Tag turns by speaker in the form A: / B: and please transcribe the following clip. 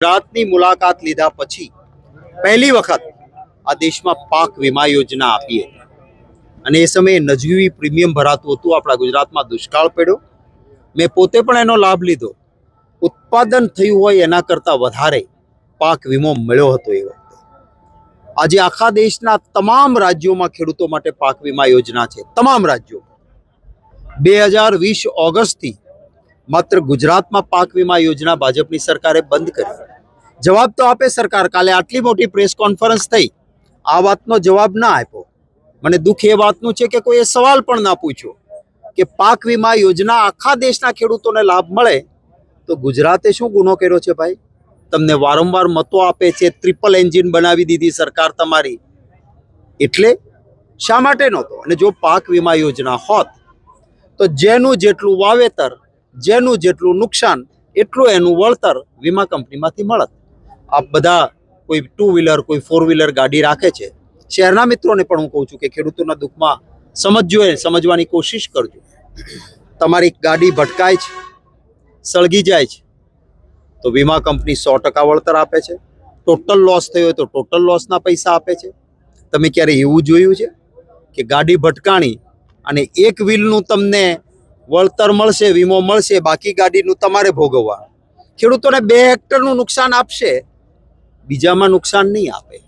A: ગુજરાતની મુલાકાત લીધા પછી પહેલી વખત આ દેશમાં પાક વીમા યોજના આપી હતી અને એ સમયે નજીવી પ્રીમિયમ ભરાતું હતું, આપણા ગુજરાતમાં દુષ્કાળ પડ્યો. મેં પોતે પણ એનો લાભ લીધો. ઉત્પાદન થયું હોય એના કરતાં વધારે પાક વીમો મળ્યો હતો એ વખતે. આજે આખા દેશના તમામ રાજ્યોમાં ખેડૂતો માટે પાક વીમા યોજના છે. તમામ રાજ્યો. બે હજાર વીસ ઓગસ્ટથી માત્ર ગુજરાતમાં પાક વીમા યોજના ભાજપની સરકારે બંધ કરી. જવાબ તો આપે સરકાર. કાલે આટલી મોટી પ્રેસ કોન્ફરન્સ થઈ. આ વાતનો જવાબ ના આપ્યો. મને દુઃખ એ વાતનું છે કે કોઈ એ સવાલ પણ ના પૂછ્યો કે પાક વીમા યોજના આખા દેશના ખેડૂતોને લાભ મળે તો ગુજરાતે શું ગુનો કર્યો છે ભાઈ? તમને વારંવાર મતો આપે છે ટ્રિપલ એન્જિન બનાવી દીધી સરકાર તમારી. એટલે શા માટે નહોતો? અને જો પાક વીમા યોજના હોત, તો જેનું જેટલું વાવેતર, જેનું જેટલું નુકસાન, એટલું એનું વળતર વીમા કંપનીમાંથી મળત. આપ બધા કોઈ ટુ વ્હીલર કોઈ ફોર વ્હીલર ગાડી રાખે છે, શહેરના મિત્રોને પણ હું કહું છું કે ખેડૂતોના દુઃખમાં સમજજો એ, સમજવાની કોશિશ કરજો. તમારી ગાડી ભટકાય છે, સળગી જાય છે, તો વીમા કંપની સો ટકા વળતર આપે છે. ટોટલ લોસ થયો તો ટોટલ લોસના પૈસા આપે છે. તમે ક્યારે એવું જોયું છે કે ગાડી ભટકાણી અને એક વ્હીલનું તમને વળતર મળશે, વીમો મળશે, બાકી ગાડીનું તમારે ભોગવવા ખેડૂતોને બે હેક્ટરનું નુકસાન આપશે બીજામાં નુકસાન નહીં આપે.